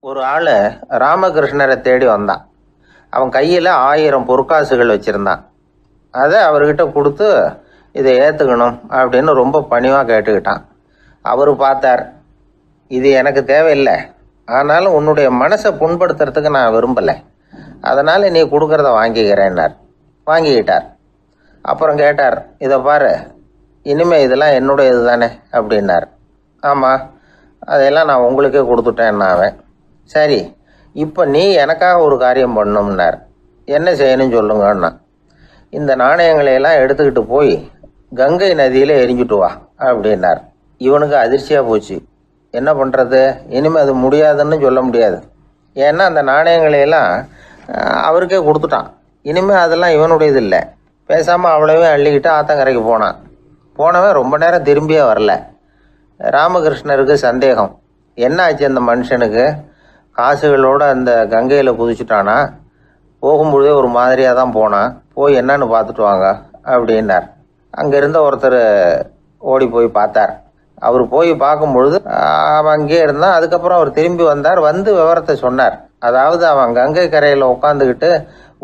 ஒரு ஆள் ராமகிருஷ்ணரை தேடி வந்தான். அவன் கையில் ஆயிரம் பொற்காசுகள் வச்சுருந்தான். அதை அவர்கிட்ட கொடுத்து இதை ஏற்றுக்கணும் அப்படின்னு ரொம்ப பணிவாக கேட்டுக்கிட்டான். அவர் பார்த்தார் இது எனக்கு தேவையில்லை. ஆனாலும் உன்னுடைய மனசை புண்படுத்துறதுக்கு நான் விரும்பலை. அதனால் நீ கொடுக்குறத வாங்கிக்கிறேன்னார். வாங்கிக்கிட்டார். அப்புறம் கேட்டார் இதை பாரு இனிமேல் இதெல்லாம் என்னுடையது தானே? அப்படின்னார். ஆமாம் அதையெல்லாம் நான் உங்களுக்கே கொடுத்துட்டேன் நான் அவன் சரி இப்போ நீ எனக்காக ஒரு காரியம் பண்ணும்னார். என்ன செய்யணும்னு சொல்லுங்கன்னா இந்த நாணயங்களையெல்லாம் எடுத்துக்கிட்டு போய் கங்கை நதியில் எரிஞ்சுட்டு வா அப்படின்னார். இவனுக்கு அதிர்ச்சியாக போச்சு. என்ன பண்ணுறது இனிமேல் அது முடியாதுன்னு சொல்ல முடியாது. ஏன்னா அந்த நாணயங்களையெல்லாம் அவருக்கே கொடுத்துட்டான். இனிமேல் அதெல்லாம் இவனுடையது இல்லை. பேசாமல் அவ்வளவே அள்ளிக்கிட்டு ஆத்தங்கரைக்கு போனான். போனவன் ரொம்ப நேரம் திரும்பியே வரல. ராமகிருஷ்ணருக்கு சந்தேகம். என்ன ஆச்சு அந்த மனுஷனுக்கு? காசுகளோட அந்த கங்கையில் குதிச்சுட்டானா? போகும்பொழுதே ஒரு மாதிரியாக தான் போனான் போய் என்னன்னு பார்த்துட்டு வாங்க அப்படின்னார். அங்கே இருந்த ஒருத்தர் ஓடி போய் பார்த்தார். அவர் போய் பார்க்கும்பொழுது அவன் அங்கேயே இருந்தான். அதுக்கப்புறம் அவர் திரும்பி வந்தார். வந்து விவரத்தை சொன்னார். அதாவது அவன் கங்கை கரையில் உட்காந்துக்கிட்டு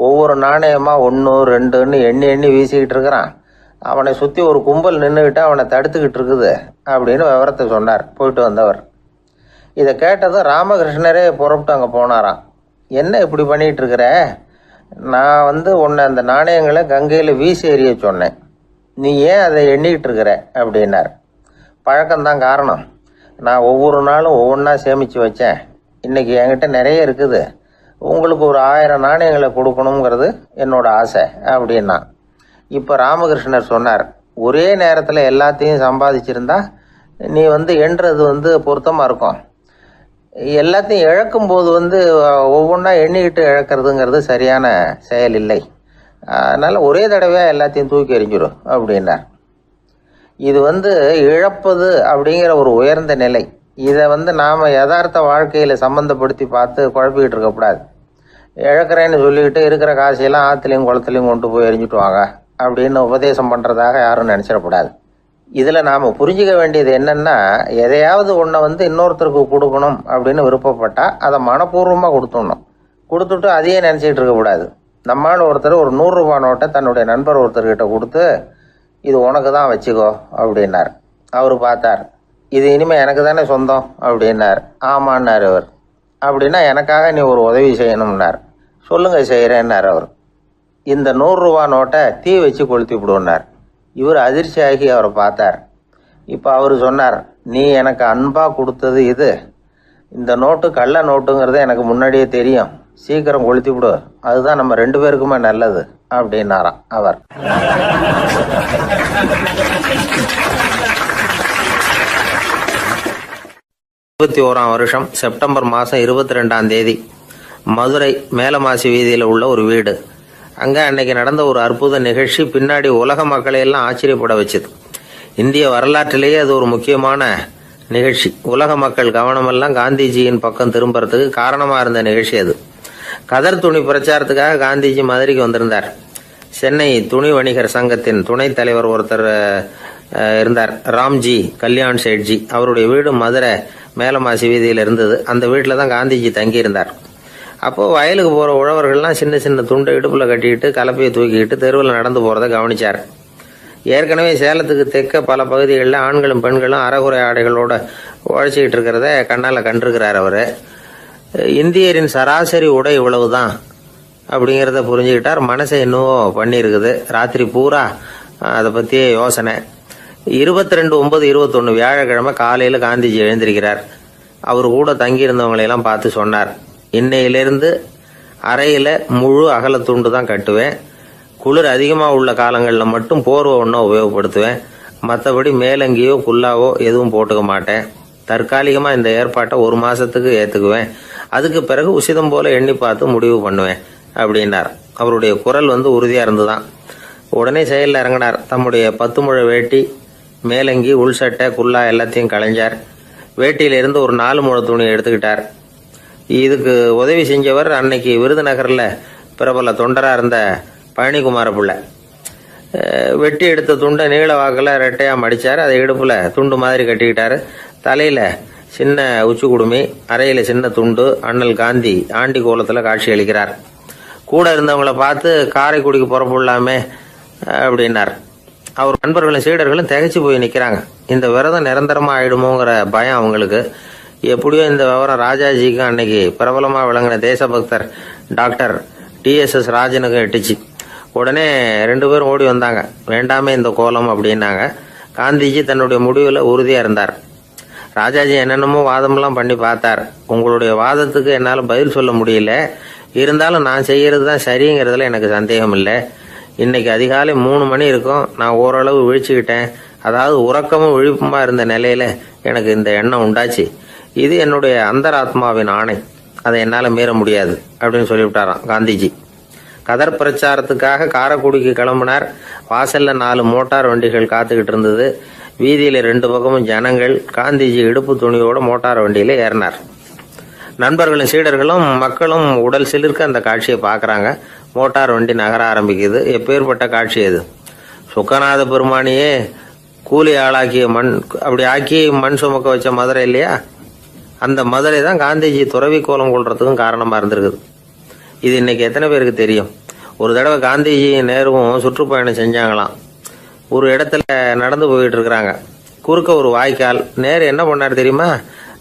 ஒவ்வொரு நாணயமாக ஒன்று ரெண்டுன்னு எண்ணி எண்ணி வீசிக்கிட்டு இருக்கிறான். அவனை சுற்றி ஒரு கும்பல் நின்றுக்கிட்டு அவனை தடுத்துக்கிட்டு இருக்குது அப்படின்னு விவரத்தை சொன்னார். போயிட்டு வந்தவர். இதை கேட்டதும் ராமகிருஷ்ணரே புறப்பட்டு அங்கே போனாராம். என்ன இப்படி பண்ணிகிட்டு இருக்கிற நான் வந்து உன்னை அந்த நாணயங்களை கங்கையில் வீசி எறிய சொன்னேன். நீ ஏன் அதை எண்ணிக்கிட்டு இருக்கிற அப்படின்னார். பழக்கம்தான் காரணம். நான் ஒவ்வொரு நாளும் ஒவ்வொன்றா சேமித்து வச்சேன். இன்றைக்கி என்கிட்ட நிறைய இருக்குது. உங்களுக்கு ஒரு ஆயிரம் நாணயங்களை கொடுக்கணுங்கிறது என்னோட ஆசை அப்படின்னா இப்போ ராமகிருஷ்ணர் சொன்னார் ஒரே நேரத்தில் எல்லாத்தையும் சம்பாதிச்சிருந்தா நீ வந்து எண்ணுறது வந்து பொருத்தமாக இருக்கும். எல்லாத்தையும் இழக்கும் போது வந்து ஒவ்வொன்றா எண்ணிக்கிட்டு இழக்கிறதுங்கிறது சரியான செயல் இல்லை அதனால் ஒரே தடவையாக எல்லாத்தையும் தூக்கி எறிஞ்சிடும் அப்படின்னார். இது வந்து இழப்பது அப்படிங்கிற ஒரு உயர்ந்த நிலை. இதை வந்து நாம் யதார்த்த வாழ்க்கையில் சம்மந்தப்படுத்தி பார்த்து குழப்பிக்கிட்டு இருக்கக்கூடாது. இழக்கிறேன்னு சொல்லிக்கிட்டு இருக்கிற காசையெல்லாம் ஆற்றுலையும் குளத்துலையும் கொண்டு போய் எரிஞ்சிட்டு வாங்க. அப்படின்னு உபதேசம் பண்ணுறதாக யாரும் நினச்சிடக்கூடாது. இதில் நாம் புரிஞ்சிக்க வேண்டியது என்னென்னா எதையாவது ஒன்றை வந்து இன்னொருத்தருக்கு கொடுக்கணும் அப்படின்னு விருப்பப்பட்டால் அதை மனப்பூர்வமாக கொடுத்துடணும். கொடுத்துட்டு அதையே நினச்சிக்கிட்டு இருக்கக்கூடாது நம்மால் ஒருத்தர் ஒரு நூறுரூபா நோட்டை தன்னுடைய நண்பர் ஒருத்தர்கிட்ட கொடுத்து இது உனக்கு தான் வச்சுக்கோ அப்படின்னார். அவர் பார்த்தார். இது இனிமேல் எனக்கு தானே சொந்தம் அப்படின்னார். ஆமான்னார் அவர். அப்படின்னா எனக்காக நீ ஒரு உதவி செய்யணும்னார். சொல்லுங்கள் செய்கிறேன்னார் அவர். இந்த நூறுரூவா நோட்டை தீ வச்சு கொளுத்தி விடுன்னார். இவர் அதிர்ச்சியாகி அவரை பார்த்தார். இப்போ அவர் சொன்னார் நீ எனக்கு அன்பாக கொடுத்தது இது. இந்த நோட்டு கள்ள நோட்டுங்கிறது எனக்கு முன்னாடியே தெரியும். சீக்கிரம் கொளுத்தி விடு. அதுதான் நம்ம ரெண்டு பேருக்குமே நல்லது அப்படின்னாராம் அவர். இருபத்தி ஓராம் வருஷம் செப்டம்பர் மாதம் இருபத்தி ரெண்டாம் தேதி மதுரை மேலமாசி வீதியில் உள்ள ஒரு வீடு. அங்கே அன்னைக்கு நடந்த ஒரு அற்புத நிகழ்ச்சி பின்னாடி உலக மக்களை எல்லாம் ஆச்சரியப்பட வச்சது. இந்திய வரலாற்றிலேயே அது ஒரு முக்கியமான நிகழ்ச்சி. உலக மக்கள் கவனமெல்லாம் காந்திஜியின் பக்கம் திரும்புறதுக்கு காரணமாக இருந்த நிகழ்ச்சி அது. கதர் துணி பிரச்சாரத்துக்காக காந்திஜி மதுரைக்கு வந்திருந்தார். சென்னை துணி வணிகர் சங்கத்தின் துணைத் தலைவர் ஒருத்தர் இருந்தார். ராம்ஜி கல்யாண் சேட்ஜி. அவருடைய வீடு மதுரை மேலமாசி வீதியில் இருந்தது. அந்த வீட்டில் தான் காந்திஜி தங்கியிருந்தார். அப்போது வயலுக்கு போகிற உழவர்கள்லாம் சின்ன சின்ன துண்டை இடுப்பில் கட்டிக்கிட்டு கலப்பையை தூக்கிக்கிட்டு தெருவில் நடந்து போகிறத கவனிச்சார். ஏற்கனவே சேலத்துக்கு தெற்க பல பகுதிகளில் ஆண்களும் பெண்களும் அறகுறை ஆடைகளோட உழைச்சிக்கிட்டு இருக்கிறத கண்ணால் கண்டிருக்கிறார் அவர். இந்தியரின் சராசரி உடை இவ்வளவு தான் அப்படிங்கிறத புரிஞ்சுக்கிட்டார். மனசை இன்னும் பண்ணியிருக்குது. ராத்திரி பூரா அதை பற்றியே யோசனை. இருபத்தி ரெண்டு ஒன்பது இருபத்தொன்று வியாழக்கிழமை காலையில் காந்திஜி எழுந்திருக்கிறார். அவர் கூட தங்கியிருந்தவங்களையெல்லாம் பார்த்து சொன்னார். இன்னையிலிருந்து அறையில் முழு அகலத்துண்டு தான் கட்டுவேன். குளிர் அதிகமாக உள்ள காலங்களில் மட்டும் போர்வை ஒன்றும் உபயோகப்படுத்துவேன். மற்றபடி மேலங்கியோ குல்லாவோ எதுவும் போட்டுக்க மாட்டேன். தற்காலிகமாக இந்த ஏற்பாட்டை ஒரு மாதத்துக்கு ஏற்றுக்குவேன் அதுக்கு பிறகு உசிதம் போல எண்ணி பார்த்து முடிவு பண்ணுவேன் அப்படின்னார். அவருடைய குரல் வந்து உறுதியாக இருந்துதான். உடனே செயலில் இறங்கினார். தம்முடைய பத்து முழ வேட்டி மேலங்கி உள் சட்டை குல்லா எல்லாத்தையும் களைஞ்சார். வேட்டியிலிருந்து ஒரு நாலு முழ துணி எடுத்துக்கிட்டார். இதுக்கு உதவி செஞ்சவர் அன்னைக்கு விருதுநகரில் பிரபல தொண்டராக இருந்த பழனிக்குமார பிள்ளை. வெட்டி எடுத்த துண்டை நீள வாக்கில் ரெட்டையாக மடித்தார் அதை இடுப்பில் துண்டு மாதிரி கட்டிக்கிட்டார். தலையில் சின்ன உச்சி குடுமி அறையில் சின்ன துண்டு அண்ணல் காந்தி ஆண்டி கோலத்தில் காட்சி அளிக்கிறார். கூட இருந்தவங்கள பார்த்து காரைக்குடிக்கு புறப்படலாமே அப்படின்னார். அவர் நண்பர்களும் சீடர்களும் திகைச்சு போய் நிற்கிறாங்க இந்த விரதம் நிரந்தரமாக ஆயிடுமோங்கிற பயம் அவங்களுக்கு. எப்படியோ இந்த விவரம் ராஜாஜிக்கு அன்னைக்கு பிரபலமாக விளங்கின தேசபக்தர் டாக்டர் டிஎஸ்எஸ் ராஜனுக்கு எட்டுச்சு. உடனே ரெண்டு பேரும் ஓடி வந்தாங்க. வேண்டாமே இந்த கோலம் அப்படின்னாங்க. காந்திஜி தன்னுடைய முடிவில் உறுதியாக இருந்தார். ராஜாஜி என்னென்னமோ வாதமெல்லாம் பண்ணி பார்த்தார். உங்களுடைய வாதத்துக்கு என்னால் பதில் சொல்ல முடியல. இருந்தாலும் நான் செய்கிறது தான் சரிங்கிறதுல எனக்கு சந்தேகம் இல்லை. இன்னைக்கு அதிகாலை மூணு மணி இருக்கும். நான் ஓரளவு விழிச்சுக்கிட்டேன். அதாவது உறக்கமும் விழிப்புமா இருந்த நிலையில எனக்கு இந்த எண்ணம் உண்டாச்சு. இது என்னுடைய அந்தராத்மாவின் ஆணை. அதை என்னால் மீற முடியாது அப்படின்னு சொல்லிவிட்டாராம் காந்திஜி. கதர் பிரச்சாரத்துக்காக காரைக்குடிக்கு கிளம்பினார். வாசல்ல நாலு மோட்டார் வண்டிகள் காத்துக்கிட்டு இருந்தது. வீதியில ரெண்டு பக்கமும் ஜனங்கள். காந்திஜி இடுப்பு துணியோட மோட்டார் வண்டியில ஏறினார். நண்பர்களும் சீடர்களும் மக்களும் உடல் சிலிர்க்க அந்த காட்சியை பார்க்குறாங்க. மோட்டார் வண்டி நகர ஆரம்பிக்குது. எப்பேற்பட்ட காட்சி அது சுக்கநாத பெருமானியே கூலி ஆளாக்கிய மண் அப்படி ஆக்கி மண் சுமக்க வச்ச மதுரை இல்லையா? அந்த மதுரை தான் காந்திஜி துறவி கோலம் கொள்றதுக்கும் காரணமாக இருந்திருக்குது. இது இன்னைக்கு எத்தனை பேருக்கு தெரியும்? ஒரு தடவை காந்திஜி நேருவும் சுற்றுப்பயணம் செஞ்சாங்களாம். ஒரு இடத்துல நடந்து போயிட்டு இருக்கிறாங்க. குறுக்க ஒரு வாய்க்கால். நேரு என்ன பண்ணார் தெரியுமா?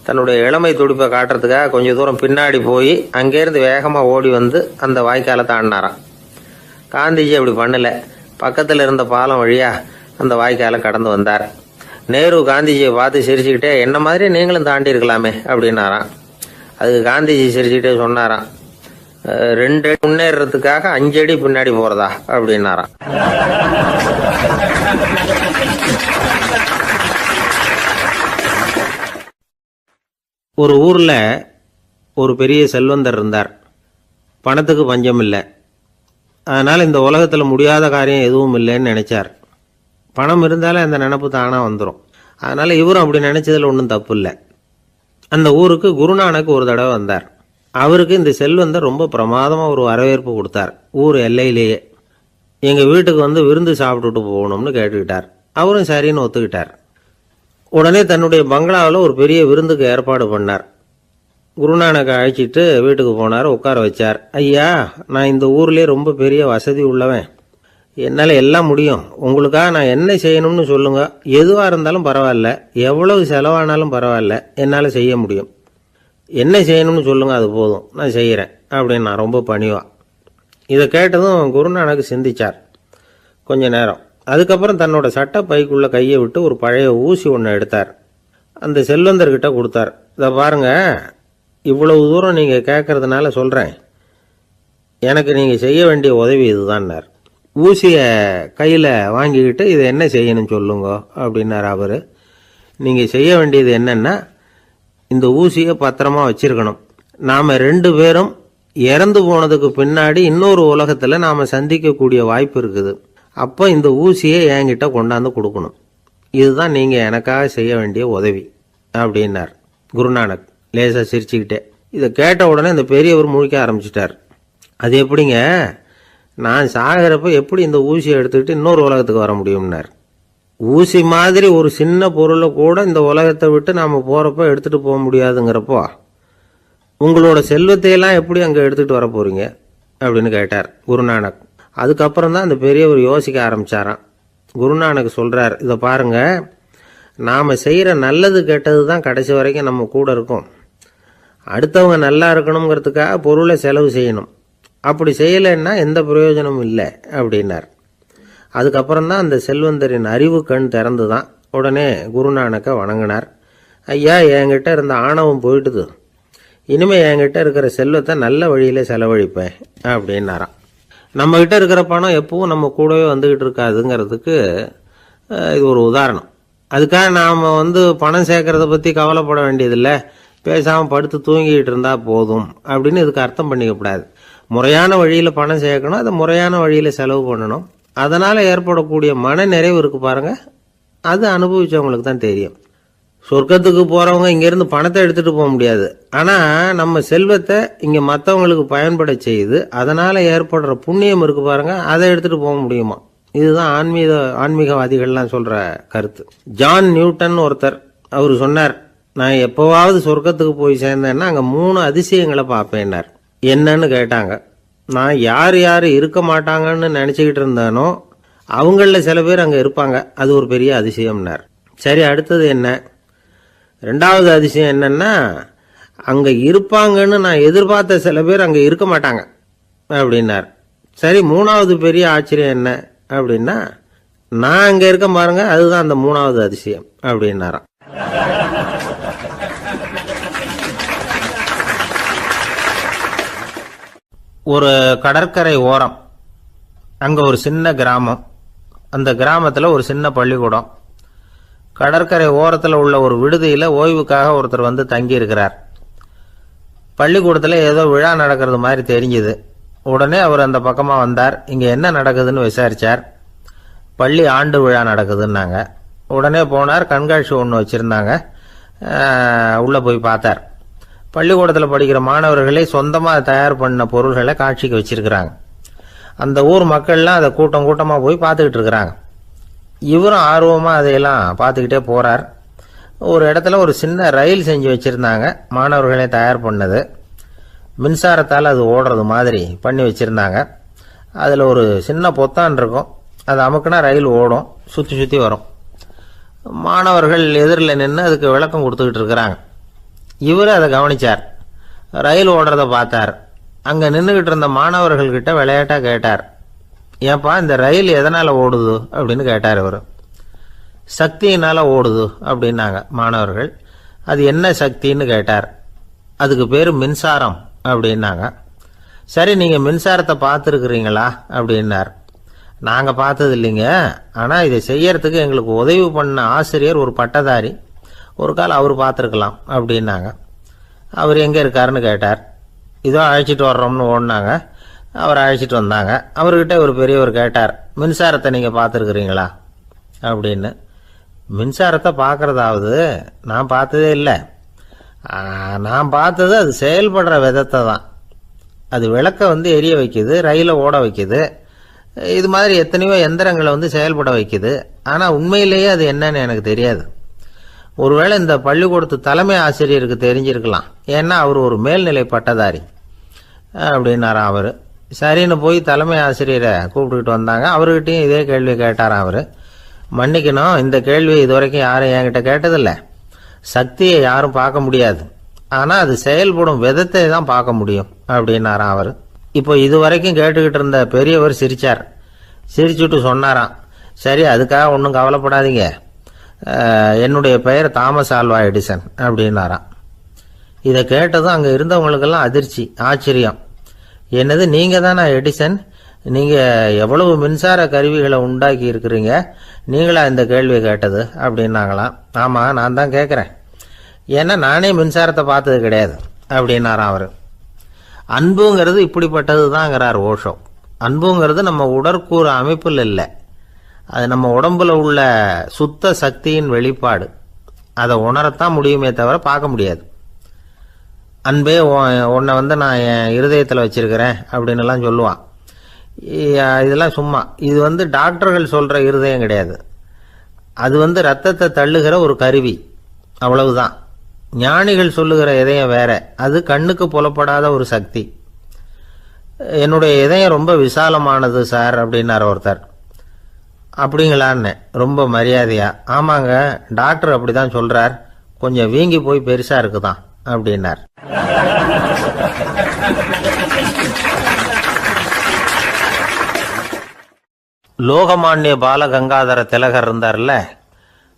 தன்னுடைய இளமை துடிப்பை காட்டுறதுக்காக கொஞ்சம் தூரம் பின்னாடி போய் அங்கேருந்து வேகமாக ஓடி வந்து அந்த வாய்க்காலை தாண்டினாராம். காந்திஜி அப்படி பண்ணலை. பக்கத்தில் இருந்த பாலம் வழியாக அந்த வாய்க்காலை கடந்து வந்தார். நேரு காந்திஜியை பார்த்து சிரிச்சுக்கிட்டே என்ன மாதிரி நீங்களும் தாண்டி இருக்கலாமே அப்படின்னாராம். அதுக்கு காந்திஜி சிரிச்சுக்கிட்டே சொன்னாராம். ரெண்டு அடி முன்னேறதுக்காக அஞ்சு அடி பின்னாடி போறதா அப்படின்னாராம். ஒரு ஊர்ல ஒரு பெரிய செல்வந்தர் இருந்தார். பணத்துக்கு பஞ்சம் இல்லை. அதனால் இந்த உலகத்தில் முடியாத காரியம் எதுவும் இல்லைன்னு நினைச்சார். பணம் இருந்தாலே அந்த நினப்பு தானாக வந்துடும் அதனால் இவரும் அப்படி நினச்சதில் ஒன்றும் தப்பு இல்லை அந்த ஊருக்கு குருநானக் ஒரு தடவை வந்தார். அவருக்கு இந்த செல்வந்தர் ரொம்ப பிரமாதமாக ஒரு வரவேற்பு கொடுத்தார். ஊர் எல்லையிலேயே. எங்கள் வீட்டுக்கு வந்து விருந்து சாப்பிட்டுட்டு போகணும்னு கேட்டுக்கிட்டார். அவரும் சரின்னு ஒத்துக்கிட்டார். உடனே தன்னுடைய பங்களாவில் ஒரு பெரிய விருந்துக்கு ஏற்பாடு பண்ணார். குருநானக்கை அழைச்சிட்டு வீட்டுக்கு போனார் உட்கார வச்சார். ஐயா நான் இந்த ஊர்லேயே ரொம்ப பெரிய வசதி உள்ளவன். என்னால் எல்லாம் முடியும். உங்களுக்காக நான் என்ன செய்யணும்னு சொல்லுங்கள் எதுவாக இருந்தாலும் பரவாயில்ல. எவ்வளவு செலவானாலும் பரவாயில்ல. என்னால் செய்ய முடியும். என்ன செய்யணும்னு சொல்லுங்கள் அது போதும். நான் செய்கிறேன் அப்படின்னு நான் ரொம்ப பணிவான் இதை கேட்டதும் குருநானக்கு சிந்திச்சார். கொஞ்ச நேரம். அதுக்கப்புறம் தன்னோட சட்டை பைக்குள்ளே கையை விட்டு ஒரு பழைய ஊசி ஒன்று எடுத்தார். அந்த செல்வந்தர்கிட்ட கொடுத்தார். இதை பாருங்க இவ்வளவு தூரம் நீங்கள் கேட்கறதுனால சொல்கிறேன் எனக்கு நீங்கள் செய்ய வேண்டிய உதவி இதுதான்னார். ஊசியை கையில் வாங்கிக்கிட்டு இதை என்ன செய்யணும் சொல்லுங்க அப்படின்னார் அவர். நீங்கள் செய்ய வேண்டியது என்னென்னா இந்த ஊசியை பத்திரமா வச்சிருக்கணும். நாம் ரெண்டு பேரும் இறந்து போனதுக்கு பின்னாடி இன்னொரு உலகத்தில் நாம் சந்திக்கக்கூடிய வாய்ப்பு இருக்குது. அப்போ இந்த ஊசியை என்கிட்ட கொண்டாந்து கொடுக்கணும். இதுதான் நீங்கள் எனக்காக செய்ய வேண்டிய உதவி அப்படின்னார். குருநானக் லேசாக சிரிச்சுக்கிட்டே. இதை கேட்ட உடனே இந்த பெரியவர் முழிக்க ஆரம்பிச்சிட்டார். அது எப்படிங்க? நான் சாகிறப்ப எப்படி இந்த ஊசியை எடுத்துக்கிட்டு இன்னொரு உலகத்துக்கு வர முடியும்னார். ஊசி மாதிரி ஒரு சின்ன பொருளை கூட இந்த உலகத்தை விட்டு நாம் போகிறப்ப எடுத்துகிட்டு போக முடியாதுங்கிறப்போ உங்களோட செல்வத்தையெல்லாம் எப்படி அங்கே எடுத்துகிட்டு வர போகிறீங்க அப்படின்னு கேட்டார் குருநானக். அதுக்கப்புறம் தான் அந்த பெரியவர் யோசிக்க ஆரம்பிச்சாராம். குருநானக் சொல்கிறார் இதை பாருங்கள் நாம் செய்கிற நல்லது கெட்டது தான் கடைசி வரைக்கும் நம்ம கூட இருக்கும். அடுத்தவங்க நல்லா இருக்கணுங்கிறதுக்காக பொருளை செலவு செய்யணும். அப்படி செய்யலைன்னா எந்த பிரயோஜனமும் இல்லை அப்படின்னார். அதுக்கப்புறம் தான் அந்த செல்வந்தரின் அறிவு கண் திறந்து தான் உடனே குருநானக்கை வணங்கினார். ஐயா என்கிட்ட இருந்த ஆணவம் போயிட்டுது. இனிமேல் என்கிட்ட இருக்கிற செல்வத்தை நல்ல வழியில் செலவழிப்பேன் அப்படின்னாராம். நம்மக்கிட்ட இருக்கிற பணம் எப்பவும் நம்ம கூடவே வந்துக்கிட்டு இருக்காதுங்கிறதுக்கு இது ஒரு உதாரணம். அதுக்காக நாம் வந்து பணம் சேர்க்கறத பற்றி கவலைப்பட வேண்டியதில்லை. பேசாமல் படுத்து தூங்கிக்கிட்டு இருந்தால் போதும் அப்படின்னு இதுக்கு அர்த்தம் பண்ணிக்கக்கூடாது முறையான வழியில் பணம் சேர்க்கணும் அதை முறையான வழியில் செலவு பண்ணணும். அதனால் ஏற்படக்கூடிய மன நிறைவு இருக்குது பாருங்கள் அது அனுபவித்தவங்களுக்கு தான் தெரியும். சொர்க்கத்துக்கு போகிறவங்க இங்கேருந்து பணத்தை எடுத்துகிட்டு போக முடியாது. ஆனால் நம்ம செல்வத்தை இங்கே மற்றவங்களுக்கு பயன்பட செய்து அதனால் ஏற்படுற புண்ணியம் இருக்குது பாருங்கள் அதை எடுத்துகிட்டு போக முடியுமா? இதுதான் ஆன்மீக ஆன்மீகவாதிகள்லாம் சொல்கிற கருத்து. ஜான் நியூட்டன் ஒருத்தர் அவர் சொன்னார் நான் எப்போவாவது சொர்க்கத்துக்கு போய் சேர்ந்தேன்னா அங்கே மூணு அதிசயங்களை பார்ப்பேன்னார். என்னன்னு கேட்டாங்க. நான் யார் யார் இருக்க மாட்டாங்கன்னு நினச்சிக்கிட்டு இருந்தேனோ அவங்களில் சில பேர் அங்கே இருப்பாங்க. அது ஒரு பெரிய அதிசயம்னார். சரி அடுத்தது என்ன? ரெண்டாவது அதிசயம் என்னன்னா அங்கே இருப்பாங்கன்னு நான் எதிர்பார்த்த சில பேர் அங்கே இருக்க மாட்டாங்க அப்படின்னார். சரி மூணாவது பெரிய ஆச்சரியம் என்ன அப்படின்னா நான் அங்கே இருக்க பாருங்க அதுதான் அந்த மூணாவது அதிசயம் அப்படின்னாராம். ஒரு கடற்கரை ஓரம். அங்கே ஒரு சின்ன கிராமம். அந்த கிராமத்தில் ஒரு சின்ன பள்ளிக்கூடம். கடற்கரை ஓரத்தில் உள்ள ஒரு விடுதியில் ஓய்வுக்காக ஒருத்தர் வந்து தங்கியிருக்கிறார். பள்ளிக்கூடத்தில் ஏதோ விழா நடக்கிறது மாதிரி தெரிஞ்சுது. உடனே அவர் அந்த பக்கமாக வந்தார். இங்கே என்ன நடக்குதுன்னு விசாரித்தார் பள்ளி ஆண்டு விழா நடக்குதுன்னாங்க. உடனே போனார். கண்காட்சி ஒன்று வச்சுருந்தாங்க. உள்ளே போய் பார்த்தார். பள்ளிக்கூடத்தில் படிக்கிற மாணவர்களே சொந்தமாக தயார் பண்ண பொருள்களை காட்சிக்கு வச்சிருக்கிறாங்க. அந்த ஊர் மக்கள்லாம் அதை கூட்டம் கூட்டமாக போய் பார்த்துக்கிட்டு இருக்கிறாங்க. இவரும் ஆர்வமாக அதையெல்லாம் பார்த்துக்கிட்டே போகிறார் ஒரு இடத்துல ஒரு சின்ன ரயில் செஞ்சு வச்சுருந்தாங்க மாணவர்களே தயார் பண்ணது. மின்சாரத்தால் அது ஓடுறது மாதிரி பண்ணி வச்சுருந்தாங்க. அதில் ஒரு சின்ன பொத்தான் இருக்கும். அது அமுக்குனா ரயில் ஓடும் சுற்றி சுற்றி வரும். மாணவர்கள் எதிரில் நின்று அதுக்கு விளக்கம் கொடுத்துக்கிட்டு இருக்கிறாங்க. இவர் அதை கவனித்தார் ரயில் ஓடுறத பார்த்தார். அங்கே நின்றுக்கிட்டு இருந்த மாணவர்கள்கிட்ட விளையாட்டாக கேட்டார். ஏன்பா இந்த ரயில் எதனால் ஓடுது? அப்படின்னு கேட்டார் இவர். சக்தியினால் ஓடுது அப்படின்னாங்க மாணவர்கள். அது என்ன சக்தின்னு கேட்டார். அதுக்கு பேர் மின்சாரம் அப்படின்னாங்க. சரி நீங்கள் மின்சாரத்தை பார்த்துருக்குறீங்களா? அப்படின்னார். நாங்கள் பார்த்தது இல்லைங்க ஆனால் இதை செய்யறதுக்கு எங்களுக்கு உதவி பண்ண ஆசிரியர் ஒரு பட்டதாரி. ஒரு கால் அவர் பார்த்துருக்கலாம் அப்படின்னாங்க. அவர் எங்கே இருக்காருன்னு கேட்டார். இதோ அழைச்சிட்டு வர்றோம்னு ஓடினாங்க. அவர் அழைச்சிட்டு வந்தாங்க. அவர்கிட்ட ஒரு பெரியவர் கேட்டார் மின்சாரத்தை நீங்கள் பார்த்துருக்குறீங்களா? அப்படின்னு. மின்சாரத்தை பார்க்குறதாவது நான் பார்த்ததே இல்லை. நான் பார்த்தது அது செயல்படுற விதத்தை தான். அது விளக்கை வந்து எரிய வைக்குது ரயிலை ஓட வைக்குது. இது மாதிரி எத்தனையோ எந்திரங்களை வந்து செயல்பட வைக்குது. ஆனால் உண்மையிலேயே அது என்னன்னு எனக்கு தெரியாது. ஒருவேளை இந்த பள்ளிக்கூடத்து தலைமை ஆசிரியருக்கு தெரிஞ்சிருக்கலாம். ஏன்னா அவர் ஒரு மேல்நிலை பட்டதாரி. அப்படின்னாராம் அவர். சரின்னு போய் தலைமை ஆசிரியரை கூப்பிட்டுக்கிட்டு வந்தாங்க. அவர்கிட்டையும் இதே கேள்வி கேட்டாராம் அவர். மன்னிக்கணும் இந்த கேள்வி இதுவரைக்கும் யாரும் என்கிட்ட கேட்டதில்ல. சக்தியை யாரும் பார்க்க முடியாது. ஆனால் அது செயல்படும் விதத்தை தான் பார்க்க முடியும் அப்படின்னாராம் அவர். இப்போ இதுவரைக்கும் கேட்டுக்கிட்டு இருந்த பெரியவர் சிரிச்சார். சிரிச்சுட்டு சொன்னாராம். சரி அதுக்காக ஒன்றும் கவலைப்படாதீங்க. என்னுடைய பெயர் தாமஸ் ஆல்வா எடிசன் அப்படின்னாராம். இதை கேட்டதும் அங்கே இருந்தவங்களுக்கெல்லாம் அதிர்ச்சி ஆச்சரியம். என்னது நீங்கள் தானே எடிசன்? நீங்கள் எவ்வளவு மின்சார கருவிகளை உண்டாக்கி இருக்கிறீங்க? நீங்களா இந்த கேள்வி கேட்டது? அப்படின்னாங்களாம். ஆமாம் நான் தான் கேட்குறேன் ஏன்னா நானே மின்சாரத்தை பார்த்தது கிடையாது அப்படின்னாராம் அவர். அன்புங்கிறது இப்படிப்பட்டது தாங்கிறார் ஓஷோ. அன்புங்கிறது நம்ம உடற்கூறு அமைப்பில் இல்லை. அது நம்ம உடம்புல உள்ள சுத்த சக்தியின் வெளிப்பாடு. அதை உணரத்தான் முடியுமே தவிர பார்க்க முடியாது. அன்பே உன்னை வந்து நான் என் இருதயத்தில் வச்சிருக்கிறேன் அப்படின்னுலாம் சொல்லுவான். இதெல்லாம் சும்மா. இது வந்து டாக்டர்கள் சொல்கிற இருதயம் கிடையாது. அது வந்து ரத்தத்தை தள்ளுகிற ஒரு கருவி. அவ்வளவுதான். ஞானிகள் சொல்லுகிற இதயம் வேற. அது கண்ணுக்கு புலப்படாத ஒரு சக்தி. என்னுடைய இதயம் ரொம்ப விசாலமானது சார் அப்படின்னார் ஒருத்தர். அப்படிங்களான்னு ரொம்ப மரியாதையா. ஆமாங்க டாக்டர் அப்படிதான் சொல்றார். கொஞ்சம் வீங்கி போய் பெருசா இருக்குதான் அப்படின்னார். லோகமானிய பாலகங்காதர திலகர் இருந்தார்ல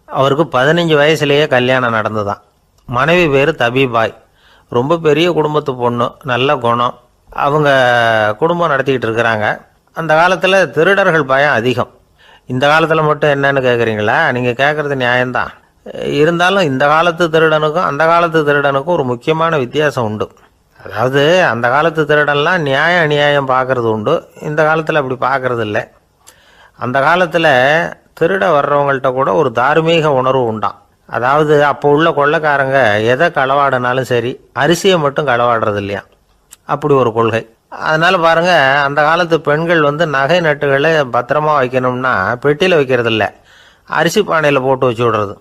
அவருக்கு பதினஞ்சு வயசுலேயே கல்யாணம் நடந்துதான் மனைவி பேர் தபிபாய். ரொம்ப பெரிய குடும்பத்து பொண்ணு நல்ல குணம். அவங்க குடும்பம் நடத்திக்கிட்டு இருக்கிறாங்க. அந்த காலத்தில் திருடர்கள் பயம் அதிகம். இந்த காலத்தில் மட்டும் என்னன்னு கேட்குறீங்களா நீங்கள் கேட்குறது நியாயம்தான். இருந்தாலும் இந்த காலத்து திருடனுக்கும் அந்த காலத்து திருடனுக்கும் ஒரு முக்கியமான வித்தியாசம் உண்டு. அதாவது அந்த காலத்து திருடன்லாம் நியாயம் அநியாயம் பார்க்கறது உண்டு. இந்த காலத்தில் அப்படி பார்க்கறது இல்லை அந்த காலத்தில் திருட வர்றவங்கள்ட்ட கூட ஒரு தார்மீக உணர்வு உண்டாம். அதாவது அப்போ உள்ள கொள்ளைக்காரங்க எதை களவாடினாலும் சரி அரிசியை மட்டும் களவாடுறது இல்லையா அப்படி ஒரு கொள்கை. அதனால பாருங்க அந்த காலத்து பெண்கள் வந்து நகை நட்டுகளை பத்திரமா வைக்கணும்னா பெட்டியில் வைக்கிறது இல்லை அரிசி பானையில் போட்டு வச்சு விடுறது.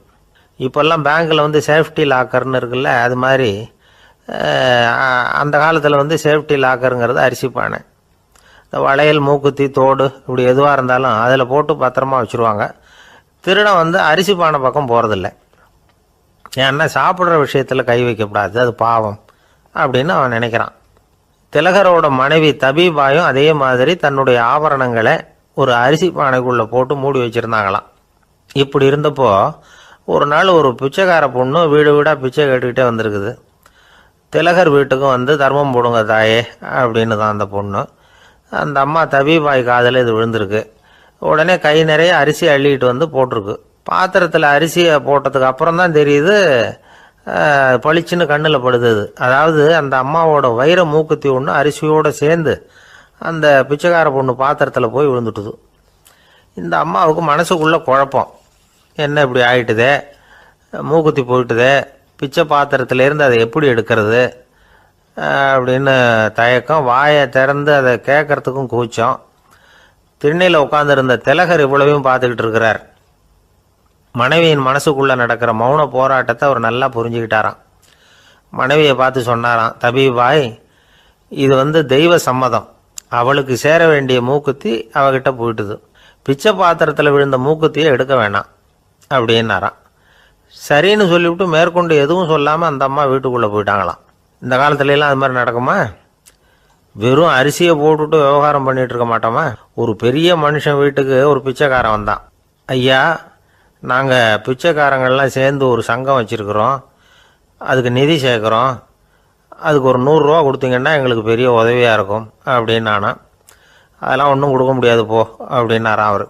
இப்போல்லாம் பேங்க்கில் வந்து சேஃப்டி லாக்கர்னு இருக்குல்ல அது மாதிரி அந்த காலத்தில் வந்து சேஃப்டி லாக்கருங்கிறது அரிசி பானை. இந்த வளையல் மூக்குத்தி தோடு இப்படி எதுவாக இருந்தாலும் அதில் போட்டு பத்திரமா வச்சுருவாங்க. திருடம் வந்து அரிசி பானை பக்கம் போகிறதில்ல ஏன்னா சாப்பிட்ற விஷயத்தில் கை வைக்கக்கூடாது அது பாவம் அப்படின்னு அவன் நினைக்கிறான். திலகரோட மனைவி தபீபாயும் அதே மாதிரி தன்னுடைய ஆபரணங்களை ஒரு அரிசி பானைக்குள்ளே போட்டு மூடி வச்சுருந்தாங்களாம். இப்படி இருந்தப்போ ஒரு நாள் ஒரு பிச்சைக்கார பொண்ணு வீடு வீடாக பிச்சை கேட்டுக்கிட்டே வந்திருக்குது. திலகர் வீட்டுக்கும் வந்து தர்மம் போடுங்க தாயே அப்படின்னு தான் அந்த பொண்ணு. அந்த அம்மா தபீபாய் காதில் இது விழுந்திருக்கு. உடனே கை நிறைய அரிசி அள்ளிட்டு வந்து போட்டிருக்கு. பாத்திரத்தில் அரிசியை போட்டதுக்கு அப்புறம் தான் தெரியுது பளிச்சுன்னு கண்ணில் படுது அதாவது அந்த அம்மாவோட வைர மூக்குத்தி ஒன்று அரிசியோடு சேர்ந்து அந்த பிச்சைக்கார பொண்ணு பாத்திரத்தில் போய் விழுந்துட்டுது. இந்த அம்மாவுக்கு மனசுக்குள்ளே குழப்பம். என்ன இப்படி ஆயிட்டுதே? மூக்குத்தி போயிட்டுதே? பிச்சை பாத்திரத்திலேருந்து அதை எப்படி எடுக்கிறது? அப்படின்னு தயக்கம். வாயை திறந்து அதை கேட்கறதுக்கும் கூச்சம். திண்ணையில் உட்காந்துருந்த திலகர் இவ்வளவையும் பார்த்துக்கிட்டு இருக்கிறார். மனைவியின் மனசுக்குள்ளே நடக்கிற மௌன போராட்டத்தை அவர் நல்லா புரிஞ்சுக்கிட்டாராம். மனைவியை பார்த்து சொன்னாராம் தபீபாய் இது வந்து தெய்வ சம்மதம். அவளுக்கு சேர வேண்டிய மூக்குத்தி அவகிட்ட போயிட்டுது. பிச்சை பாத்திரத்தில் விழுந்த மூக்குத்தியை எடுக்க வேணாம் அப்படின்னாராம். சரின்னு சொல்லிவிட்டு மேற்கொண்டு எதுவும் சொல்லாமல் அந்த அம்மா வீட்டுக்குள்ளே போயிட்டாங்களாம். இந்த காலத்துலலாம் அது மாதிரி நடக்குமா? வெறும் அரிசியை போட்டுட்டு விவகாரம் பண்ணிகிட்டு இருக்க மாட்டோமா? ஒரு பெரிய மனுஷன் வீட்டுக்கு ஒரு பிச்சைக்காரன் வந்தான். ஐயா நாங்கள் பிச்சைக்காரங்கள்லாம் சேர்ந்து ஒரு சங்கம் வச்சுருக்குறோம். அதுக்கு நிதி சேர்க்குறோம். அதுக்கு ஒரு நூறுரூவா கொடுத்தீங்கன்னா எங்களுக்கு பெரிய உதவியாக இருக்கும் அப்படின்னு நானா அதெல்லாம் ஒன்றும் கொடுக்க முடியாது போ அப்படின்னாராம் அவர்.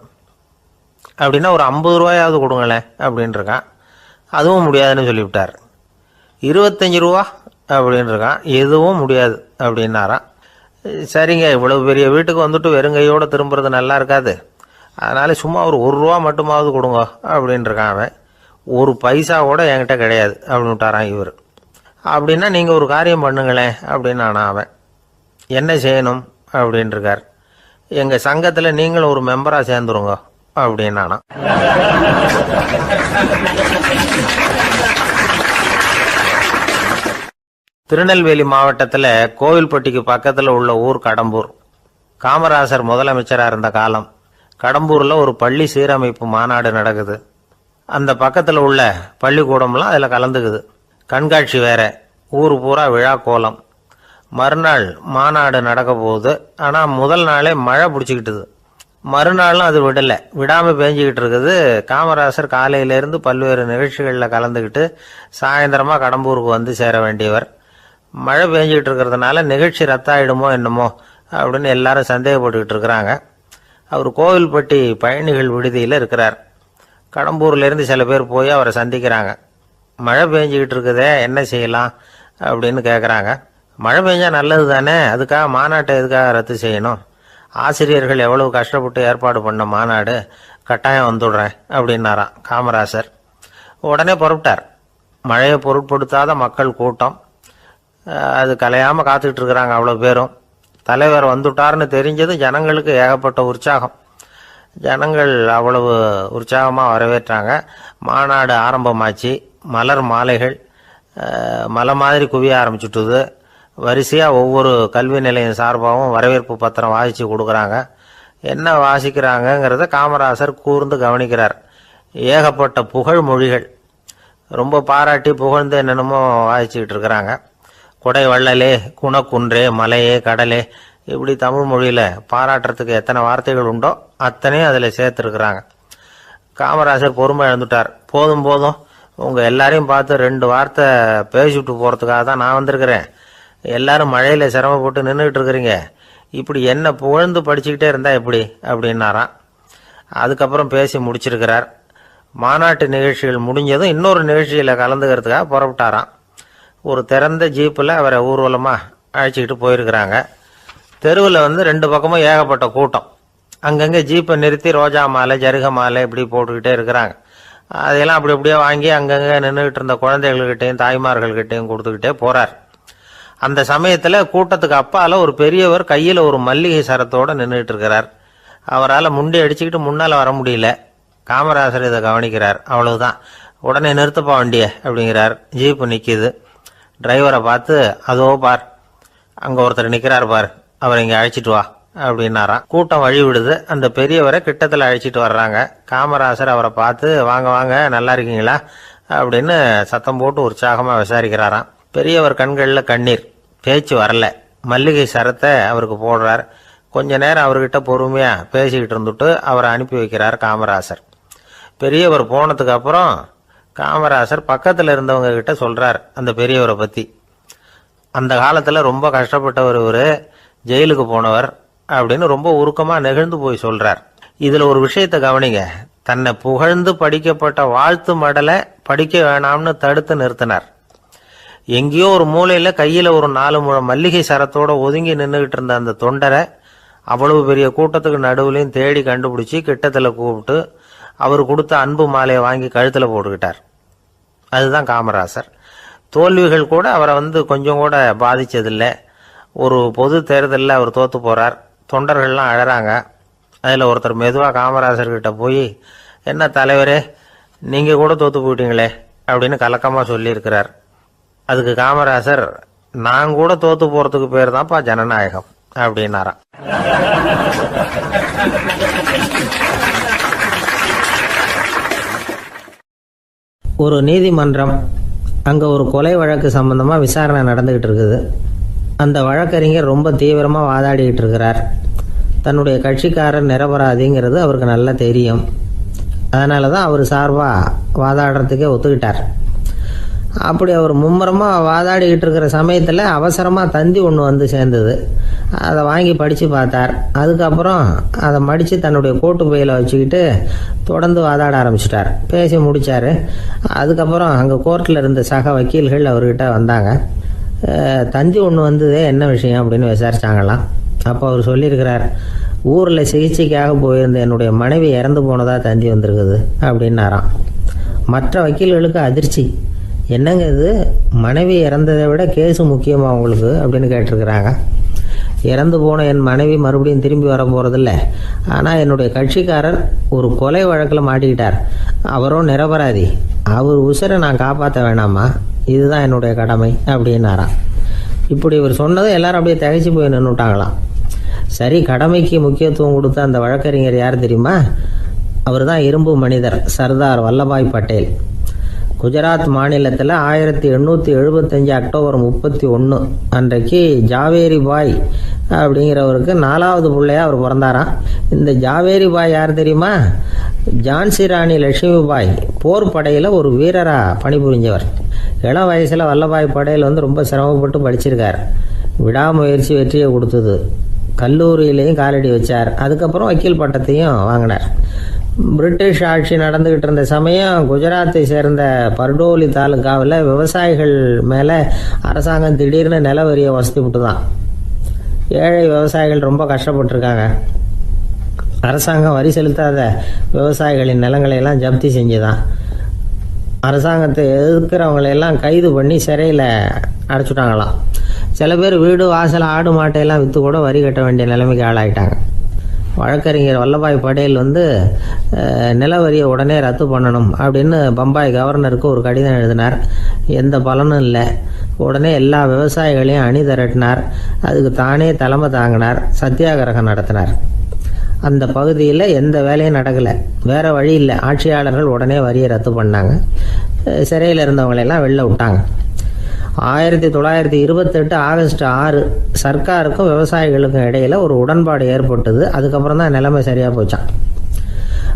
அப்படின்னா ஒரு ஐம்பது ரூபாயாவது கொடுங்களேன் அப்படின்ட்டுருக்கான் அதுவும் முடியாதுன்னு சொல்லிவிட்டார். இருபத்தஞ்சி ரூபா அப்படின்ட்டுருக்கான் எதுவும் முடியாது அப்படின்னாராம். சரிங்க இவ்வளவு பெரிய வீட்டுக்கு வந்துட்டு வெறுங்கையோடு திரும்புறது நல்லா இருக்காது. அதனால் சும்மா ஒரு ஒரு ரூபா மட்டுமாவது கொடுங்க அப்படின்ட்டுருக்கான் அவன். ஒரு பைசா கூட என்கிட்ட கிடையாது அப்படின்னு விட்டாரான் இவர். அப்படின்னா நீங்கள் ஒரு காரியம் பண்ணுங்களேன் அப்படின்னு அவன். என்ன செய்யணும் அப்படின்ட்டுருக்கார் எங்கள் சங்கத்தில் நீங்களும் ஒரு மெம்பராக சேர்ந்துருங்க அப்படின்னு திருநெல்வேலி மாவட்டத்தில் கோவில்பட்டிக்கு பக்கத்தில் உள்ள ஊர் கடம்பூர். காமராசர் முதலமைச்சராக இருந்த காலம். கடம்பூரில் ஒரு பள்ளி சீரமைப்பு மாநாடு நடக்குது. அந்த பக்கத்தில் உள்ள பள்ளிக்கூடம்லாம் அதில் கலந்துக்குது. கண்காட்சி வேற. ஊர் பூரா விழா கோலம். மறுநாள் மாநாடு நடக்க போகுது. ஆனால் முதல் நாளே மழை பிடிச்சிக்கிட்டுது. மறுநாளும் அது விடலை. விடாமல் பேஞ்சிக்கிட்டு இருக்குது. காமராசர் காலையிலேருந்து பல்வேறு நிகழ்ச்சிகளில் கலந்துக்கிட்டு சாயந்தரமாக கடம்பூருக்கு வந்து சேர வேண்டியவர். மழை பெஞ்சிக்கிட்டு இருக்கிறதுனால நிகழ்ச்சி ரத்தாயிடுமோ என்னமோ அப்படின்னு எல்லாரும் சந்தேகப்பட்டுக்கிட்டு இருக்கிறாங்க. அவர் கோவில்பட்டி பயணிகள் விடுதியில் இருக்கிறார். கடம்பூர்லேருந்து சில பேர் போய் அவரை சந்திக்கிறாங்க. மழை பெஞ்சிக்கிட்டு இருக்குதே என்ன செய்யலாம் அப்படின்னு கேட்குறாங்க மழை பெஞ்சால் நல்லது தானே அதுக்காக மாநாட்டை எதுக்காக ரத்து செய்யணும்? ஆசிரியர்கள் எவ்வளவு கஷ்டப்பட்டு ஏற்பாடு பண்ண மாநாடு? கட்டாயம் வந்துடுறேன் அப்படின்னாராம் காமராசர். உடனே புறப்பட்டார். மழையை பொருட்படுத்தாத மக்கள் கூட்டம். அது கலையாமல் காத்துக்கிட்டு இருக்கிறாங்க அவ்வளோ பேரும். தலைவர் வந்துட்டார்னு தெரிஞ்சது ஜனங்களுக்கு ஏகப்பட்ட உற்சாகம். ஜனங்கள் அவ்வளவு உற்சாகமாக வரவேற்றாங்க. மாநாடு ஆரம்பமாச்சு. மலர் மாலைகள் மலை மாதிரி குவிய ஆரம்பிச்சுட்டுது. வரிசையாக ஒவ்வொரு கல்வி நிலையம் சார்பாகவும் வரவேற்பு பத்திரம் வாசித்து கொடுக்குறாங்க. என்ன வாசிக்கிறாங்கங்கிறத காமராசர் கூர்ந்து கவனிக்கிறார். ஏகப்பட்ட புகழ் மொழிகள். ரொம்ப பாராட்டி புகழ்ந்து என்னென்னமோ வாசிச்சுக்கிட்டு இருக்கிறாங்க. கொடை வள்ளலே குணக்குன்றே மலையே கடலே. இப்படி தமிழ் மொழியில் பாராட்டுறதுக்கு எத்தனை வார்த்தைகள் உண்டோ அத்தனையும் அதில் சேர்த்துருக்குறாங்க. காமராஜர் பொறுமை இழந்துட்டார் போதும் போதும். உங்கள் எல்லாரையும் பார்த்து ரெண்டு வார்த்தை பேசிவிட்டு போகிறதுக்காக தான் நான் வந்திருக்கிறேன். எல்லாரும் மழையில் சிரமப்பட்டு நின்றுக்கிட்டு இருக்கிறீங்க. இப்படி என்ன புகழ்ந்து படிச்சுக்கிட்டே இருந்தால் எப்படி அப்படின்னாராம். அதுக்கப்புறம் பேசி முடிச்சிருக்கிறார். மாநாட்டு நிகழ்ச்சிகள் முடிஞ்சதும் இன்னொரு நிகழ்ச்சியில் கலந்துக்கிறதுக்காக புறப்பட்டாராம். ஒரு திறந்த ஜீப்பில் அவரை ஊர்வலமாக அழைச்சிக்கிட்டு போயிருக்கிறாங்க. தெருவில் வந்து ரெண்டு பக்கமும் ஏகப்பட்ட கூட்டம். அங்கங்கே ஜீப்பை நிறுத்தி ரோஜா மாலை ஜருக மாலை இப்படி போட்டுக்கிட்டே இருக்கிறாங்க. அதையெல்லாம் அப்படி அப்படியே வாங்கி அங்கங்கே நின்றுக்கிட்டு இருந்த குழந்தைகள்கிட்டையும் தாய்மார்கள்கிட்டையும் கொடுத்துக்கிட்டே போகிறார் அந்த சமயத்தில் கூட்டத்துக்கு அப்பால் ஒரு பெரியவர் கையில் ஒரு மல்லிகை சரத்தோடு நின்றுக்கிட்டு இருக்கிறார். அவரால் முண்டி அடிச்சுக்கிட்டு முன்னால் வர முடியல. காமராசர் இதை கவனிக்கிறார். அவ்வளவுதான். உடனே நிறுத்தப்பா வண்டிய அப்படிங்கிறார். ஜீப்பு நிற்கிது. டிரைவரை பார்த்து அதோ பார் அங்கே ஒருத்தர் நிற்கிறார் பார் அவர் இங்கே அழைச்சிட்டு வா அப்படின்னாராம். கூட்டம் வழி விடுது அந்த பெரியவரை கிட்டத்தில் அழைச்சிட்டு வர்றாங்க. காமராசர் அவரை பார்த்து வாங்க வாங்க நல்லா இருக்கீங்களா? அப்படின்னு சத்தம் போட்டு உற்சாகமாக விசாரிக்கிறாராம். பெரியவர் கண்களில் கண்ணீர். பேச்சு வரல. மல்லிகை சரத்தை அவருக்கு போடுறார். கொஞ்ச நேரம் அவர்கிட்ட பொறுமையாக பேசிக்கிட்டு இருந்துட்டு அவரை அனுப்பி வைக்கிறார் காமராசர். பெரியவர் போனதுக்கு அப்புறம் காமராசர் பக்கத்தில் இருந்தவங்க கிட்ட சொல்றார் அந்த பெரியவரை பற்றி அந்த காலத்தில் ரொம்ப கஷ்டப்பட்டவர் இவர் ஜெயிலுக்கு போனவர் அப்படின்னு ரொம்ப உருக்கமாக நெகிழ்ந்து போய் சொல்றார். இதில் ஒரு விஷயத்தை கவனிங்க. தன்னை புகழ்ந்து படிக்கப்பட்ட வாழ்த்து மடலை படிக்க வேணாம்னு தடுத்து நிறுத்தினார். எங்கேயோ ஒரு மூலையில் கையில் ஒரு நாலு முழம் மல்லிகை சரத்தோட ஒதுங்கி நின்றுகிட்டு இருந்த அந்த தொண்டரை அவ்வளவு பெரிய கூட்டத்துக்கு நடுவுலையும் தேடி கண்டுபிடிச்சி கிட்டத்தில் கூப்பிட்டு அவர் கொடுத்த அன்பு மாலையை வாங்கி கழுத்தில் போட்டுக்கிட்டார். அதுதான் காமராசர். தோல்விகள் கூட அவரை வந்து கொஞ்சம் கூட பாதித்ததில்லை ஒரு பொது தேர்தலில் அவர் தோற்று போகிறார் தொண்டர்கள்லாம் அழறாங்க. அதில் ஒருத்தர் மெதுவாக காமராசர்கிட்ட போய் என்ன தலைவரே நீங்கள் கூட தோற்று போயிட்டீங்களே அப்படின்னு கலக்கமாக சொல்லியிருக்கிறார். அதுக்கு காமராசர் நான் கூட தோற்று போகிறதுக்கு பேர் தான்ப்பா ஜனநாயகம் அப்படின்னாராம். ஒரு நீதிமன்றம் அங்கே ஒரு கொலை வழக்கு சம்பந்தமாக விசாரணை நடந்துக்கிட்டு இருக்குது. அந்த வழக்கறிஞர் ரொம்ப தீவிரமாக வாதாடிக்கிட்டு இருக்கிறார். தன்னுடைய கட்சிக்காரர் நிரபராதிங்கிறது அவருக்கு நல்லா தெரியும். அதனால தான் அவர் சார்பாக வாதாடுறதுக்கே ஒத்துக்கிட்டார். அப்படி அவர் மும்முரமாக வாதாடிக்கிட்டு இருக்கிற சமயத்தில் அவசரமாக தந்தி ஒன்று வந்து சேர்ந்தது. அதை வாங்கி படித்து பார்த்தார். அதுக்கப்புறம் அதை மடித்து தன்னுடைய கோட்டு பையில் வச்சுக்கிட்டு தொடர்ந்து வாதாட ஆரம்பிச்சிட்டார். பேசி முடித்தார் அதுக்கப்புறம் அங்கே கோர்ட்டில் இருந்த சக வக்கீல்கள் அவர்கிட்ட வந்தாங்க. தந்தி ஒன்று வந்ததே என்ன விஷயம்? அப்படின்னு விசாரித்தாங்களாம் அப்போ அவர் சொல்லியிருக்கிறார் ஊரில் சிகிச்சைக்காக போயிருந்த என்னுடைய மனைவி இறந்து போனதாக தந்தி வந்திருக்குது? அப்படின்னாராம். மற்ற வக்கீல்களுக்கு அதிர்ச்சி. என்னங்க இது? மனைவி இறந்ததை விட கேஸு முக்கியமாக உங்களுக்கு? அப்படின்னு கேட்டிருக்கிறாங்க. இறந்து போன என் மனைவி மறுபடியும் திரும்பி வர போகிறதில்ல ஆனால் என்னுடைய கட்சிக்காரர் ஒரு கொலை வழக்கில் மாட்டிக்கிட்டார். அவரும் நிரபராதி. அவர் உசுரை நான் காப்பாற்ற வேணாமா? இதுதான் என்னுடைய கடமை அப்படின்னாராம். இப்படி இவர் சொன்னதும் எல்லாரும் அப்படியே தகைச்சு போய் நின்றுட்டாங்களாம் சரி கடமைக்கு முக்கியத்துவம் கொடுத்த அந்த வழக்கறிஞர் யார் தெரியுமா? அவர் தான் இரும்பு மனிதர் சர்தார் வல்லபாய் பட்டேல். குஜராத் மாநிலத்தில் ஆயிரத்தி எண்ணூற்றி எழுபத்தஞ்சு அக்டோபர் முப்பத்தி ஒன்று அன்றைக்கு ஜாவேரி பாய் அப்படிங்கிறவருக்கு நாலாவது பிள்ளையா அவர் பிறந்தாராம். இந்த ஜாவேரி பாய் யார் தெரியுமா? ஜான்சி ராணி லட்சுமி பாய் போர் படையில் ஒரு வீரராக பணிபுரிஞ்சவர். இளம் வயசில் வல்லபாய் படையில் வந்து ரொம்ப சிரமப்பட்டு படிச்சிருக்கார். விடாமுயற்சி வெற்றியை கொடுத்தது. கல்லூரியிலையும் காலடி வச்சார். அதுக்கப்புறம் வக்கீல் பட்டத்தையும் வாங்கினார். பிரிட்டிஷ் ஆட்சி நடந்துகிட்டு இருந்த சமயம் குஜராத்தை சேர்ந்த பர்டோலி தாலுகாவில் விவசாயிகள் மேலே அரசாங்கம் திடீர்னு நில வரியை வசதி விட்டுதான். ஏழை விவசாயிகள் ரொம்ப கஷ்டப்பட்டிருக்காங்க. அரசாங்கம் வரி செலுத்தாத விவசாயிகளின் நிலங்களை எல்லாம் ஜப்தி செஞ்சுதான். அரசாங்கத்தை எதிர்க்கிறவங்களையெல்லாம் கைது பண்ணி சிறையில் அடைச்சிட்டாங்களாம். சில பேர் வீடு வாசல் ஆடு மாட்டையெல்லாம் விற்று கூட வரி கட்ட வேண்டிய நிலைமைக்கு ஆளாயிட்டாங்க. வழக்கறிஞர் வல்லபாய் படேல் வந்து நிலவரியை நில வரியை உடனே ரத்து பண்ணணும் அப்படின்னு பம்பாய் கவர்னருக்கு ஒரு கடிதம் எழுதினார். எந்த பலனும் இல்லை. உடனே எல்லா விவசாயிகளையும் அணி திரட்டினார். அதுக்கு தானே தலைமை தாங்கினார். சத்தியாகிரகம் நடத்தினார். அந்த பகுதியில் எந்த வேலையும் நடக்கலை. வேற வழி இல்லை. ஆட்சியாளர்கள் உடனே வரியை ரத்து பண்ணாங்க. சிறையில் இருந்தவங்களெல்லாம் வெளில விட்டாங்க. ஆயிரத்தி தொள்ளாயிரத்தி இருபத்தெட்டு ஆகஸ்ட் ஆறு சர்க்காருக்கும் விவசாயிகளுக்கும் இடையில் ஒரு உடன்பாடு ஏற்பட்டது. அதுக்கப்புறம் தான் நிலைமை சரியாக போச்சான்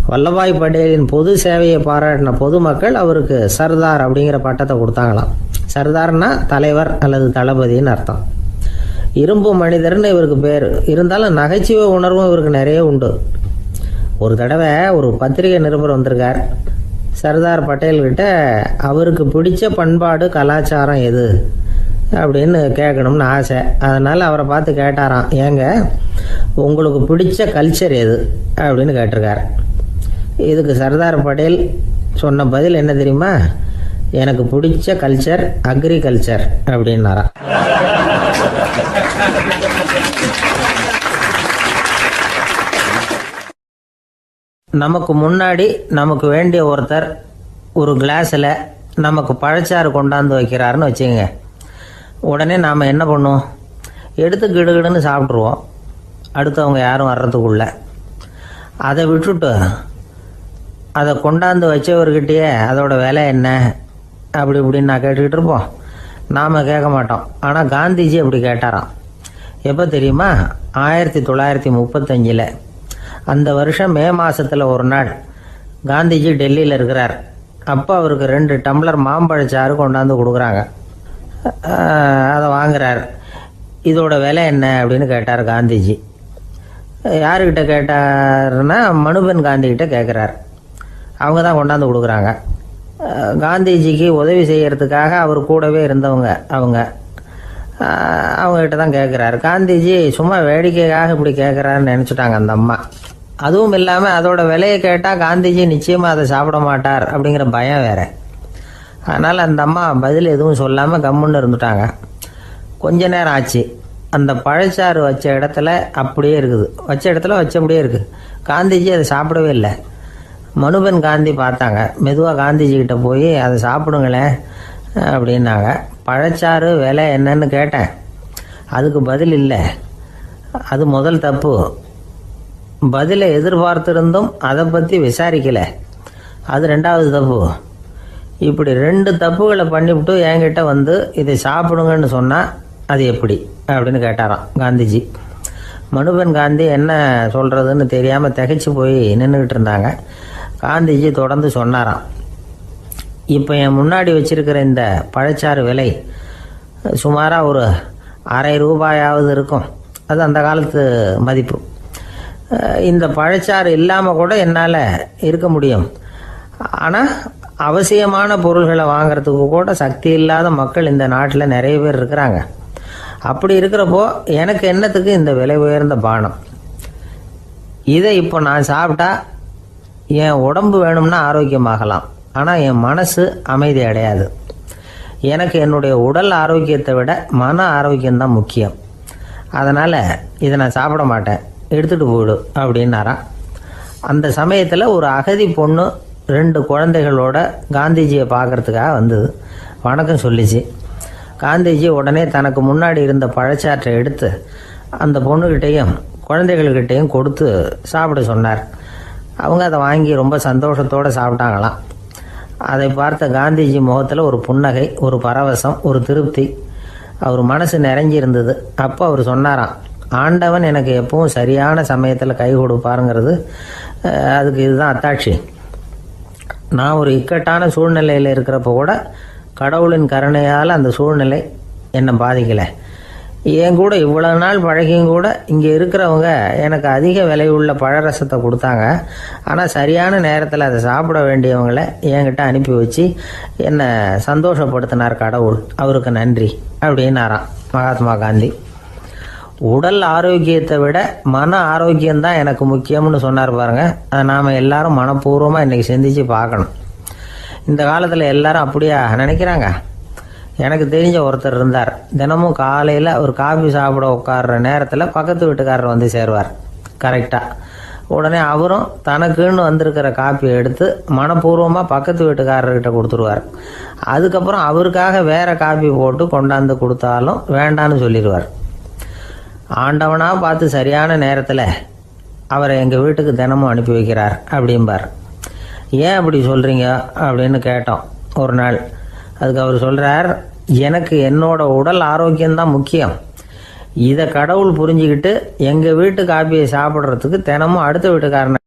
வல்லபாய் பட்டேலின் பொது சேவையை பாராட்டின பொதுமக்கள் அவருக்கு சர்தார் அப்படிங்கிற பட்டத்தை கொடுத்தாங்களாம். சர்தார்னா தலைவர் அல்லது தளபதின்னு அர்த்தம். இரும்பு மனிதர்னு இவருக்கு பேர். இருந்தாலும் நகைச்சுவை உணர்வும் இவருக்கு நிறைய உண்டு. ஒரு தடவை ஒரு பத்திரிகை நிருபர் வந்திருக்கார். சர்தார் பட்டேல்கிட்ட அவருக்கு பிடிச்ச பண்பாடு கலாச்சாரம் எது? அப்படின்னு கேட்கணும்னு ஆசை. அதனால் அவரை பார்த்து கேட்டாராம் ஏங்க உங்களுக்கு பிடிச்ச கல்ச்சர் எது? அப்படின்னு கேட்டிருக்காரு. இதுக்கு சர்தார் பட்டேல் சொன்ன பதில் என்ன தெரியுமா? எனக்கு பிடிச்ச கல்ச்சர் அக்ரிகல்ச்சர் அப்படின்னாராம். நமக்கு முன்னாடி நமக்கு வேண்டிய ஒருத்தர் ஒரு கிளாஸில் நமக்கு பழச்சாறு கொண்டாந்து வைக்கிறாருன்னு வச்சுக்கோங்க. உடனே நாம் என்ன பண்ணுவோம்? எடுத்து கிடுகிடுன்னு சாப்பிட்ருவோம் அடுத்தவங்க யாரும் வர்றதுக்குள்ள. அதை விட்டுட்டு அதை கொண்டாந்து வச்சவர்கிட்டயே அதோட விலை என்ன? அப்படி இப்படின்னு நான் கேட்டுக்கிட்டு இருப்போம். நாம் கேட்க மாட்டோம். ஆனால் காந்திஜி அப்படி கேட்டாராம். எப்போ தெரியுமா? ஆயிரத்தி தொள்ளாயிரத்தி முப்பத்தஞ்சில். அந்த வருஷம் மே மாதத்தில் ஒரு நாள். காந்திஜி டெல்லியில் இருக்கிறார். அப்போ அவருக்கு ரெண்டு டம்ளர் மாம்பழச்சாறு கொண்டாந்து கொடுக்குறாங்க. அதை வாங்குறார். இதோட விலை என்ன அப்படின்னு கேட்டார் காந்திஜி. யாருக்கிட்ட கேட்டாருன்னா மனுபென் காந்திகிட்ட கேட்குறார் அவங்க தான் கொண்டாந்து கொடுக்குறாங்க. காந்திஜிக்கு உதவி செய்கிறதுக்காக அவர் கூடவே இருந்தவங்க அவங்க. அவங்ககிட்ட தான் கேட்குறாரு காந்திஜி சும்மா வேடிக்கைக்காக இப்படி கேட்குறாருன்னு நினச்சிட்டாங்க அந்த அம்மா. அதுவும் இல்லாமல் அதோட விலையை கேட்டால் காந்திஜி நிச்சயமாக அதை சாப்பிட மாட்டார் அப்படிங்கிற பயம் வேற. அதனால் அந்த அம்மா பதில் எதுவும் சொல்லாமல் கம்முன்னு இருந்துட்டாங்க. கொஞ்ச நேரம் ஆச்சு. அந்த பழச்சாறு வச்ச இடத்துல அப்படியே இருக்குது. வச்ச இடத்துல வச்சபடியே இருக்குது காந்திஜி அதை சாப்பிடவே இல்லை. மனுபன் காந்தி பார்த்தாங்க. மெதுவாக காந்திஜி கிட்ட போய் அதை சாப்பிடுங்களேன் அப்படின்னாங்க. பழச்சாறு விலை என்னன்னு கேட்டேன். அதுக்கு பதில் இல்லை. அது முதல் தப்பு. பதிலை எதிர்பார்த்திருந்தும் அதை பற்றி விசாரிக்கலை. அது ரெண்டாவது தப்பு. இப்படி ரெண்டு தப்புகளை பண்ணிவிட்டு என்கிட்ட வந்து இதை சாப்பிடுங்கன்னு சொன்னால் அது எப்படி? அப்படின்னு கேட்டாராம் காந்திஜி. மனுபன் காந்தி என்ன சொல்கிறதுன்னு தெரியாமல் திகைச்சு போய் நின்றுக்கிட்டு இருந்தாங்க. காந்திஜி தொடர்ந்து சொன்னாராம். இப்போ என் முன்னாடி வச்சுருக்கிற இந்த பழச்சாறு விலை சுமாராக ஒரு அரை ரூபாயாவது இருக்கும். அது அந்த காலத்து மதிப்பு. இந்த பழச்சாறு இல்லாமல் கூட என்னால் இருக்க முடியும். ஆனால் அவசியமான பொருள்களை வாங்குறதுக்கு கூட சக்தி இல்லாத மக்கள் இந்த நாட்டில் நிறைய பேர் இருக்கிறாங்க. அப்படி இருக்கிறப்போ எனக்கு என்னத்துக்கு இந்த விலை உயர்ந்த பானம்? இதை இப்போ நான் சாப்பிட்டா என் உடம்பு வேணும்னா ஆரோக்கியமாகலாம். ஆனால் என் மனசு அமைதி அடையாது. எனக்கு என்னுடைய உடல் ஆரோக்கியத்தை விட மன ஆரோக்கியம்தான் முக்கியம். அதனால் இதை நான் சாப்பிட மாட்டேன். எடுத்துகிட்டு போயிடு அப்படின்னாரான் அந்த சமயத்தில் ஒரு அகதி பொண்ணு ரெண்டு குழந்தைகளோட காந்திஜியை பார்க்கறதுக்காக வந்தது வணக்கம் சொல்லிச்சு. காந்திஜி உடனே தனக்கு முன்னாடி இருந்த பழச்சாற்றை எடுத்து அந்த பொண்ணுக்கிட்டேயும் குழந்தைகள்கிட்டையும் கொடுத்து சாப்பிட சொன்னார். அவங்க அதை வாங்கி ரொம்ப சந்தோஷத்தோடு சாப்பிட்டாங்களாம். அதை பார்த்த காந்திஜி முகத்தில் ஒரு புன்னகை ஒரு பரவசம் ஒரு திருப்தி. அவர் மனசு நிறைஞ்சிருந்தது. அப்போ அவர் சொன்னாராம் ஆண்டவன் எனக்கு எப்பவும் சரியான சமயத்தில் கை கொடுப்பாருங்கிறது அதுக்கு இதுதான் அத்தாட்சி. நான் ஒரு இக்கட்டான சூழ்நிலையில் இருக்கிறப்ப கூட கடவுளின் கருணையால் அந்த சூழ்நிலை என்னை பாதிக்கலை. என் கூட இவ்வளவு நாள் பழகியும் கூட இங்கே இருக்கிறவங்க எனக்கு அதிக விலையுள்ள பழரசத்தை கொடுத்தாங்க. ஆனால் சரியான நேரத்தில் அதை சாப்பிட வேண்டியவங்களை என்கிட்ட அனுப்பி வச்சு என்னை சந்தோஷப்படுத்தினார் கடவுள். அவருக்கு நன்றி அப்படின்னாராம் மகாத்மா காந்தி. உடல் ஆரோக்கியத்தை விட மன ஆரோக்கியம்தான் எனக்கு முக்கியம்னு சொன்னார் பாருங்க. அதை நாம் எல்லாரும் மனப்பூர்வமாக இன்றைக்கி சிந்திச்சு பார்க்கணும். இந்த காலத்தில் எல்லாரும் அப்படியா நினைக்கிறாங்க? எனக்கு தெரிஞ்ச ஒருத்தர் இருந்தார். தினமும் காலையில் ஒரு காஃபி சாப்பிட உட்கார்ற நேரத்தில் பக்கத்து வீட்டுக்காரர் வந்து சேருவார். கரெக்டாக உடனே அவரும் தனக்குன்னு வந்திருக்கிற காப்பியை எடுத்து மனப்பூர்வமாக பக்கத்து வீட்டுக்காரர்கிட்ட கொடுத்துருவார். அதுக்கப்புறம் அவருக்காக வேற காப்பி போட்டு கொண்டாந்து கொடுத்தாலும் வேண்டான்னு சொல்லிடுவார். ஆண்டவனாக பார்த்து சரியான நேரத்தில் அவரை எங்கள் வீட்டுக்கு தினமும் அனுப்பி வைக்கிறார் அப்படிம்பார். ஏன் அப்படி சொல்கிறீங்க அப்படின்னு கேட்டோம். ஒரு நாள் அதுக்கு அவர் சொல்கிறார் எனக்கு என்னோட உடல் ஆரோக்கியம்தான் முக்கியம். இதை கடவுள் புரிஞ்சுக்கிட்டு எங்கள் வீட்டு காப்பியை சாப்பிட்றதுக்கு தினமும் அடுத்த வீட்டுக்காரனை